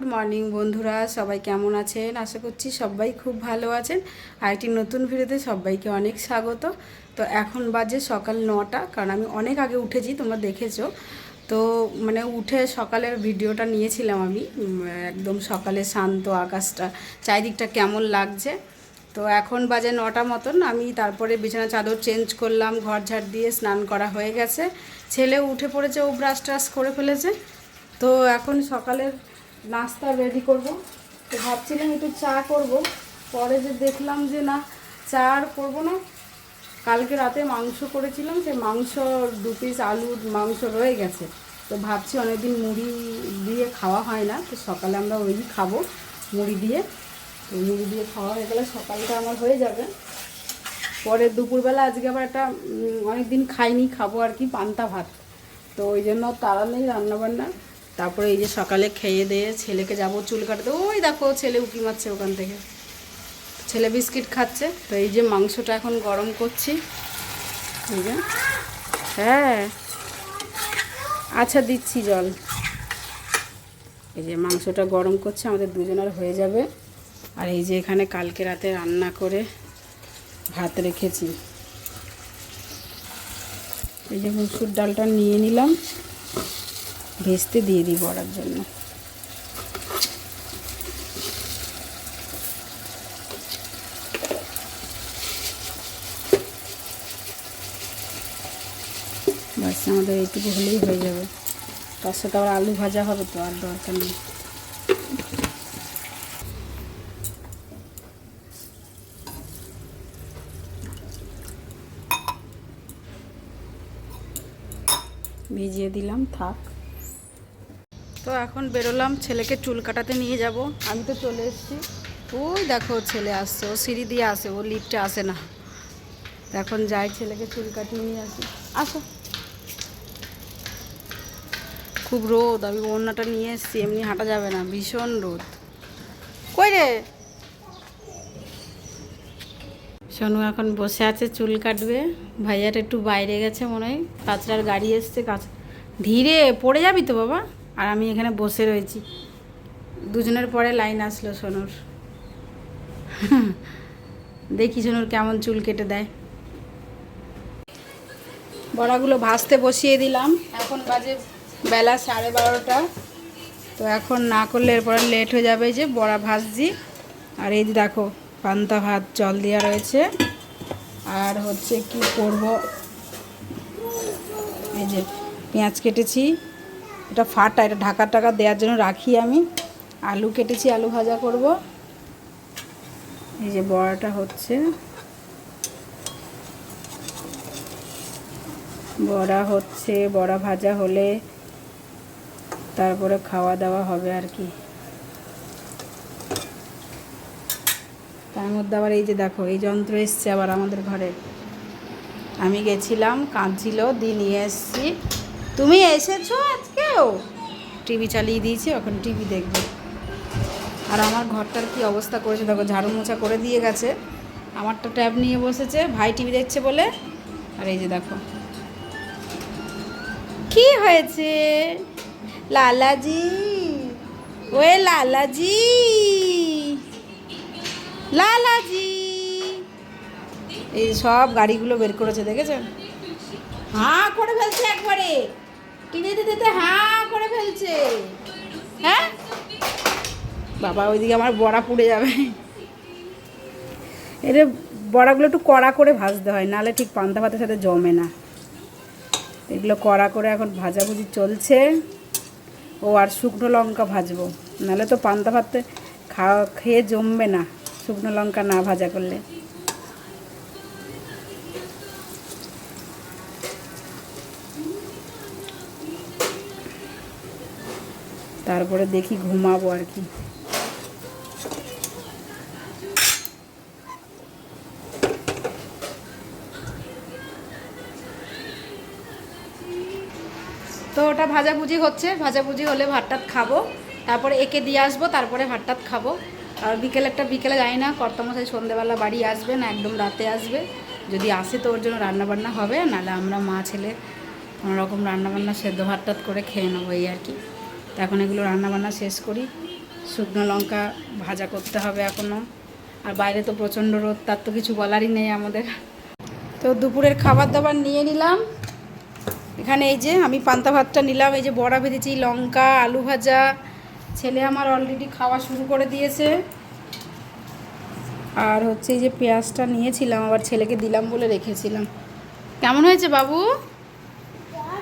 Good morning বন্ধুরা, সবাই কেমন আছেন? আশা করছি সবাই খুব ভালো আছেন। আর একটি নতুন ভিডিওতে সবাইকে অনেক স্বাগত। তো এখন বাজে সকাল নটা, কারণ আমি অনেক আগে উঠেছি, তোমরা দেখেছ। তো মানে উঠে সকালের ভিডিওটা নিয়েছিলাম আমি একদম সকালে শান্ত আকাশটা, চারিদিকটা কেমন লাগছে। তো এখন বাজে নটা মতন, আমি তারপরে বিছানা চাদর চেঞ্জ করলাম, ঘর ঝাড় দিয়ে স্নান করা হয়ে গেছে। ছেলে উঠে পড়েছে, ও ব্রাশ ট্রাশ করে ফেলেছে। তো এখন সকালের নাস্তা রেডি করব। তো ভাবছিলাম একটু চা করব। পরে যে দেখলাম যে না, চা আর করব না। কালকে রাতে মাংস করেছিলাম, সেই মাংস দু পিস আলুর মাংস রয়ে গেছে। তো ভাবছি অনেকদিন মুড়ি দিয়ে খাওয়া হয় না, তো সকালে আমরা ওই খাব মুড়ি দিয়ে। তো মুড়ি দিয়ে খাওয়া হয়ে গেলে সকালটা আমার হয়ে যাবে। পরে দুপুরবেলা আজকে আবার একটা অনেক দিন খাইনি, খাব আর কি, পান্তা ভাত। তো ওই জন্য তারা নেই রান্নাবান্না। তারপরে এই যে সকালে খেয়ে দিয়ে ছেলেকে যাব, চুল কাটাতে। ওই দেখো ছেলে উকি মারছে ওখান থেকে। ছেলে বিস্কিট খাচ্ছে। তো এই যে মাংসটা এখন গরম করছি। হ্যাঁ। আচ্ছা দিচ্ছি জল। এই যে মাংসটা গরম করছে, আমাদের দুজনের হয়ে যাবে। আর এই যে এখানে কালকে রাতে রান্না করে ভাত রেখেছি। এই যে মুসুর ডালটা নিয়ে নিলাম। ভেস্তে দিয়ে দিই বড়ার জন্য। বাস, আমাদের এইটুকু হলেই হয়ে যাবে। তার সাথে আবার আলু ভাজা হবে তো, আর দরকার নেই। ভিজিয়ে দিলাম, থাক। তো এখন বেরোলাম, ছেলেকে চুল কাটাতে নিয়ে যাব। আমি তো চলে এসেছি। ওই দেখো ছেলে আসছে, ও সিঁড়ি দিয়ে আসে, ও লিফটে আসে না। এখন যাই, ছেলেকে চুল কাটিয়ে নিয়ে আসি। আসো। খুব রোদ, আমি ওড়নাটা নিয়ে এসেছি, এমনি হাঁটা যাবে না, ভীষণ রোদ। কই রে? সোনু এখন বসে আছে, চুল কাটবে। ভাইয়াটা একটু বাইরে গেছে মনে হয়, কাঁচরার গাড়ি এসছে, কাঁচ ধীরে, পড়ে যাবি তো বাবা। আর আমি এখানে বসে রয়েছি। দুজনের পরে লাইন আসলো সোনুর। দেখি সোনুর কেমন চুল কেটে দেয়। বড়াগুলো ভাজতে বসিয়ে দিলাম। এখন বাজে বেলা সাড়ে বারোটা। তো এখন না করলে এরপরে লেট হয়ে যাবে যে বড়া ভাজছি। আর এই যে দেখো, পান্তা ভাত, জল দেওয়া রয়েছে। আর হচ্ছে কি করব? এই যে পেঁয়াজ কেটেছি। এটা ফাটা, এটা ঢাকা টাকা দেওয়ার জন্য রাখি আমি। আলু কেটেছি, আলু ভাজা করব। এই যে বড়াটা হচ্ছে। বড়া হচ্ছে, বড়া ভাজা হলে তারপরে খাওয়া দাওয়া হবে আর কি। তার মধ্যে আবার এই যে দেখো, এই যন্ত্র এসছে আবার আমাদের ঘরে। আমি গেছিলাম, কাঁদছিল, দিয়ে নিয়ে এসছি। তুমি এসেছ আজকেও টিভি চালিয়ে দিয়েছি, এখন টিভি দেখবে। আর আমার ঘরটার কি অবস্থা করেছে? দেখো, ঝাড়ু মোছা করে দিয়ে গেছে। আমারটা ট্যাব নিয়ে বসেছে, ভাই টিভি দেখছে বলে। আর এই যে দেখো। কি হয়েছে? লালাজি? ওয়ে লালাজি! লালাজি! এই সব গাড়িগুলো বের করেছে দেখেছেন হাঁ, করে ফেলছে একবারে। টিভি দিতে হাঁ করে ফেলছে। হ্যাঁ? বাবা, ওইদিকে আমার বড়া পুড়ে যাবে। এটা বড়াগুলো একটু কড়া করে ভাজতে হয় নাহলে ঠিক পান্তা ভাতের সাথে জমে না। এগুলো কড়া করে এখন ভাজাভুজি চলছে। ও আর শুকনো লঙ্কা ভাজবো নাহলে তো পান্তা ভাতে খাওয়া, খেয়ে জমবে না শুকনো লঙ্কা না ভাজা করলে। তারপরে দেখি ঘুমাবো আর কি। তো ওটা ভাজাভুজি হচ্ছে। ভাজাভুজি হলে ভাতটাত খাব। তারপরে একে দিয়ে আসব, তারপরে ভাতটাত খাব। আর বিকেলেরটা বিকেলে যাই না, কর্তমশাই সন্ধেবেলা বাড়ি আসবে না, একদম রাতে আসবে। যদি আসে তো ওর জন্য রান্নাবান্না হবে, নাহলে আমরা মা ছেলে কোনোরকম রান্নাবান্না, সেদ্ধ ভাত টাত করে খেয়ে নেব এই আর কি। তো এখন এগুলো রান্নাবান্না শেষ করি। শুকনো লঙ্কা ভাজা করতে হবে এখনও আর বাইরে তো প্রচণ্ড রোদ, তার তো কিছু বলারই নেই আমাদের। তো দুপুরের খাবার দাবার নিয়ে নিলাম। এখানে এই যে আমি পান্তা ভাতটা নিলাম, এই যে বড়া ভেজেছি, লঙ্কা, আলু ভাজা। ছেলে আমার অলরেডি খাওয়া শুরু করে দিয়েছে। আর হচ্ছে এই যে পেঁয়াজটা নিয়েছিলাম, আবার ছেলেকে দিলাম বলে রেখেছিলাম। কেমন হয়েছে বাবু?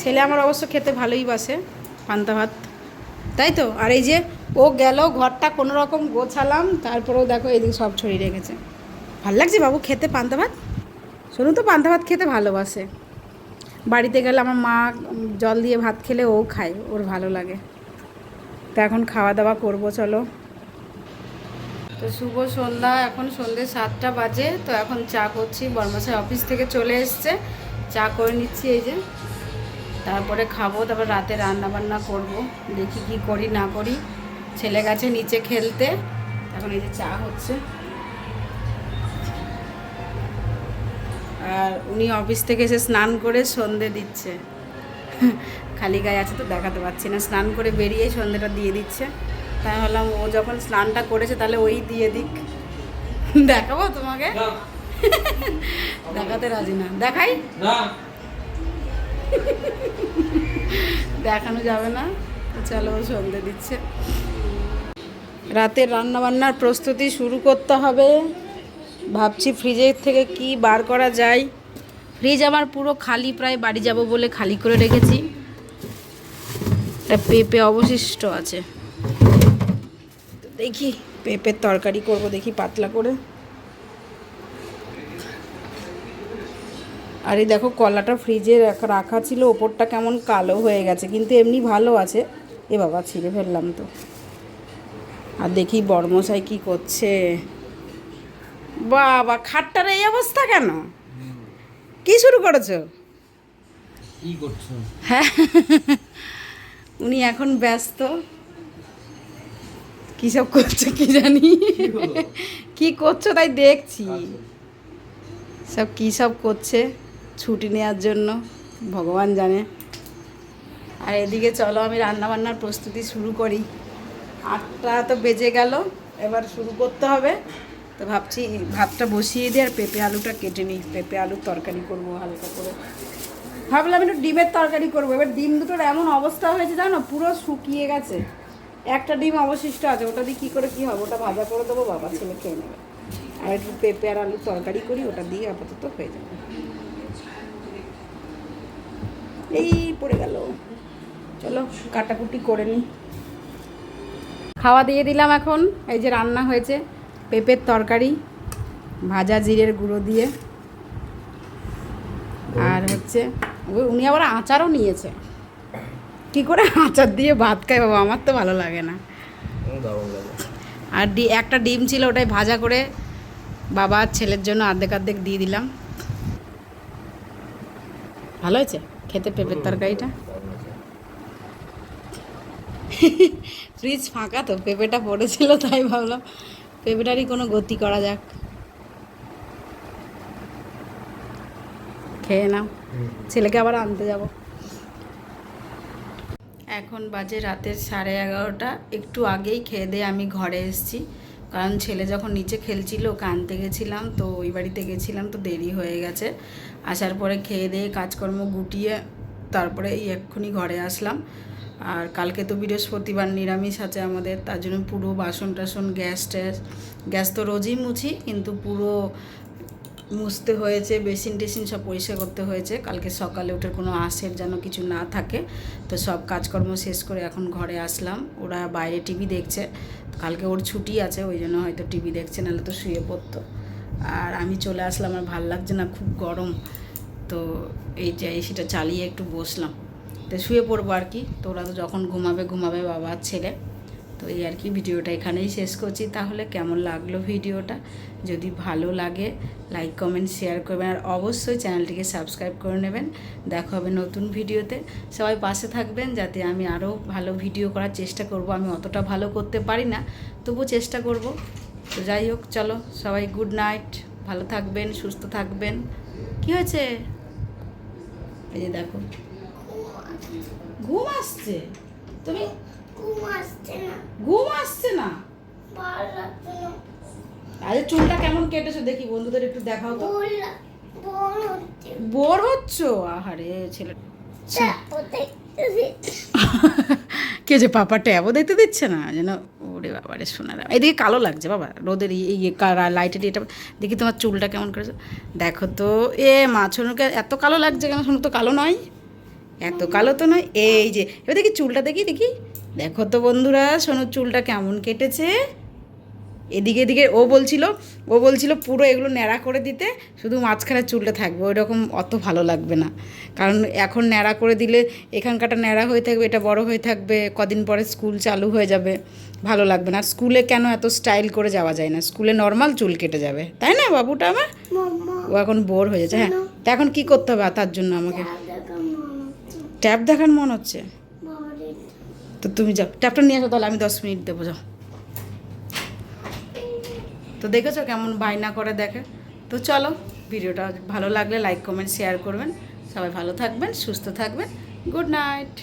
ছেলে আমার অবশ্য খেতে ভালোই বাসে, পান্তা ভাত। তাই তো? আর এই যে ও গেল, ঘরটা কোনো রকম গোছালাম, তারপরেও দেখো এদিকে সব ছড়িয়ে রেখেছে। ভালো লাগছে বাবু খেতে পান্তা ভাত? শোনো তো, পান্তা ভাত খেতে ভালোবাসে। বাড়িতে গেলে আমার মা জল দিয়ে ভাত খেলে ও খায়, ওর ভালো লাগে। তো এখন খাওয়া দাওয়া করব, চলো। তো শুভ সন্ধ্যা, এখন সন্ধ্যে সাতটা বাজে, তো এখন চা করছি। বর্মাশাই অফিস থেকে চলে এসছে। চা করে নিচ্ছি এই যে। তারপরে খাব তারপর রাতে রান্না বান্না করব। দেখি কি করি না করি। ছেলে গেছে নিচে খেলতে। এখন এই যে চা হচ্ছে। আর উনি অফিস থেকে এসে স্নান করে সন্ধে দিচ্ছে। খালি গায়ে আছে তো দেখাতে পাচ্ছি না। স্নান করে বেরিয়ে সন্ধেটা দিয়ে দিচ্ছে। তাই ভাবলাম ও যখন স্নানটা করেছে তাহলে ওই দিয়ে দিক। দেখাবো তোমাকে? দেখাতে রাজি না। দেখাই? না। দেখানো যাবে না। চলো সন্ধে দিচ্ছে। রাতের রান্না বান্নার প্রস্তুতি শুরু করতে হবে। ভাবছি ফ্রিজের থেকে কি বার করা যায়। ফ্রিজ আমার পুরো খালি, প্রায় বাড়ি যাব বলে খালি করে রেখেছি। একটা পেঁপে অবশিষ্ট আছে। দেখি, পেঁপের তরকারি করব, দেখি পাতলা করে। আর এই দেখো কলাটা ফ্রিজে রাখা- ছিল ওপরটা কেমন কালো হয়ে গেছে কিন্তু এমনি ভালো আছে। এ বাবা ছিঁড়ে ফেললাম তো। আর দেখি বর্মশাই কি করছে। বাবা খাটটার এই অবস্থা কেন? কি শুরু করেছ? হ্যাঁ। উনি এখন ব্যস্ত। কী সব করছে কি জানি? কি করছ তাই দেখছি। সব কী সব করছে? ছুটি নেওয়ার জন্য, ভগবান জানে। আর এদিকে চলো, আমি রান্না বান্নার প্রস্তুতি শুরু করি। আটটা তো বেজে গেল, এবার শুরু করতে হবে। তো ভাবছি ভাতটা বসিয়ে দিই আর পেঁপে আলুটা কেটে নিই। পেঁপে আলুর তরকারি করব হালকা করে। ভাবলাম একটু ডিমের তরকারি করব। এবার ডিম দুটোর এমন অবস্থা হয়েছে, জানো, পুরো শুকিয়ে গেছে। একটা ডিম অবশিষ্ট আছে, ওটা দিয়ে কী করে কী হবে? ওটা ভাজা করে দেবো বাবা ছেলে খেয়ে নেবে। আর একটু পেঁপে আর আলুর তরকারি করি, ওটা দিয়ে আপাতত হয়ে যাবে। এই পড়ে গেল। চলো, কাটাকুটি করে নিই খাওয়া দিয়ে দিলাম এখন। এই যে রান্না হয়েছে, পেঁপের তরকারি, ভাজা জিরের গুঁড়ো দিয়ে। আর হচ্ছে উনি আবার আচারও নিয়েছে। কি করে আচার দিয়ে ভাত খায় বাবা, আমার তো ভালো লাগে না। আর ডি, একটা ডিম ছিল ওটাই ভাজা করে বাবা ছেলের জন্য আর্ধেক অর্ধেক দিয়ে দিলাম। ভালো হয়েছে? খেতে পেঁপের তরকারিটা? ফ্রিজ ফাঁকা তো পেঁপেটা পড়েছিল তাই ভাবলাম পেঁপেটারই কোনো গতি করা যাক। খেয়ে নাও। ছেলেকে আবার আনতে যাব। এখন বাজে রাতের সাড়ে এগারোটা একটু আগেই খেয়ে দিয়ে আমি ঘরে এসেছি। কারণ ছেলে যখন নিচে খেলছিল, ওকে আনতে গেছিলাম, তো ওই বাড়িতে গেছিলাম, তো দেরি হয়ে গেছে। আসার পরে খেয়ে দিয়ে কাজকর্ম গুটিয়ে তারপরে এই এক্ষুনি ঘরে আসলাম। আর কালকে তো বৃহস্পতিবার নিরামিষ আছে আমাদের, তার জন্য পুরো বাসন টাসন, গ্যাস ট্যাস, গ্যাস তো রোজই মুছি, কিন্তু পুরো মুছতে হয়েছে, বেসিন টেসিন সব পরিষ্কার করতে হয়েছে। কালকে সকালে উঠে কোনো আশের যেন কিছু না থাকে, তো সব কাজকর্ম শেষ করে এখন ঘরে আসলাম। ওরা বাইরে টিভি দেখছে কালকে ওর ছুটি আছে, ওই জন্য হয়তো টিভি দেখছে, নাহলে তো শুয়ে পড়তো। আর আমি চলে আসলাম, আর ভালো লাগছে না, খুব গরম। তো এই যে সেটা চালিয়ে একটু বসলাম। তো শুয়ে পড়ব আর কি। তো ওরা তো যখন ঘুমাবে ঘুমাবে বাবার ছেলে। তো এই আর কি ভিডিওটা এখানেই শেষ করছি। তাহলে কেমন লাগল ভিডিওটা? যদি ভালো লাগে লাইক কমেন্ট শেয়ার করবেন আর অবশ্যই চ্যানেলটিকে সাবস্ক্রাইব করে নেবেন। দেখা হবে নতুন ভিডিওতে। সবাই পাশে থাকবেন যাতে আমি আরও ভালো ভিডিও করার চেষ্টা করব। আমি অতটা ভালো করতে পারি না তবু চেষ্টা করব। তো যাই হোক, চলো সবাই গুড নাইট ভালো থাকবেন, সুস্থ থাকবেন। কি হয়েছে? এই যে দেখো। ঘুম আসছে। তুমি ঘুম আসছে না। আরে চুলটা কেমন কেটেছো দেখি বন্ধুদের একটু দেখাও তো। বোর হচ্ছে। আহারে ছেলে কে যে পাপা ট্যাবও দেখতে দিচ্ছে না যেন ওরে বাবা রে শোনা এদিকে কালো লাগছে বাবা রোদের এই- এই লাইটের এটা দেখি তোমার চুলটা কেমন করেছে। দেখো তো এ মা ছোনুকে এত কালো লাগছে কেন? শোনো তো কালো নয়। এত কালো তো নয় এই যে এবার দেখি চুলটা দেখি দেখি। দেখো তো বন্ধুরা সোনুর চুলটা কেমন কেটেছে। এদিকে এদিকে ও বলছিল ও বলছিল পুরো এগুলো ন্যাড়া করে দিতে শুধু মাঝখানে চুলটা থাকবে ওই রকম অত ভালো লাগবে না। কারণ এখন ন্যাড়া করে দিলে এখানকারটা ন্যাড়া হয়ে থাকবে এটা বড় হয়ে থাকবে কদিন পরে স্কুল চালু হয়ে যাবে ভালো লাগবে না। আর স্কুলে কেন এত স্টাইল করে যাওয়া যায় না? স্কুলে নর্মাল চুল কেটে যাবে। তাই না বাবুটা আমার? ও এখন বোর হয়ে যাচ্ছে। হ্যাঁ তা এখন কী করতে হবে? তার জন্য আমাকে ট্যাব দেখার মন হচ্ছে। তো তুমি যাও ট্যাপটা নিয়ে আসো তাহলে আমি দশ মিনিট দেবো যাও। তো দেখেছ কেমন বায়না করে দেখে? তো চলো ভিডিওটা ভালো লাগলে লাইক কমেন্ট শেয়ার করবেন। সবাই ভালো থাকবেন সুস্থ থাকবেন। Good night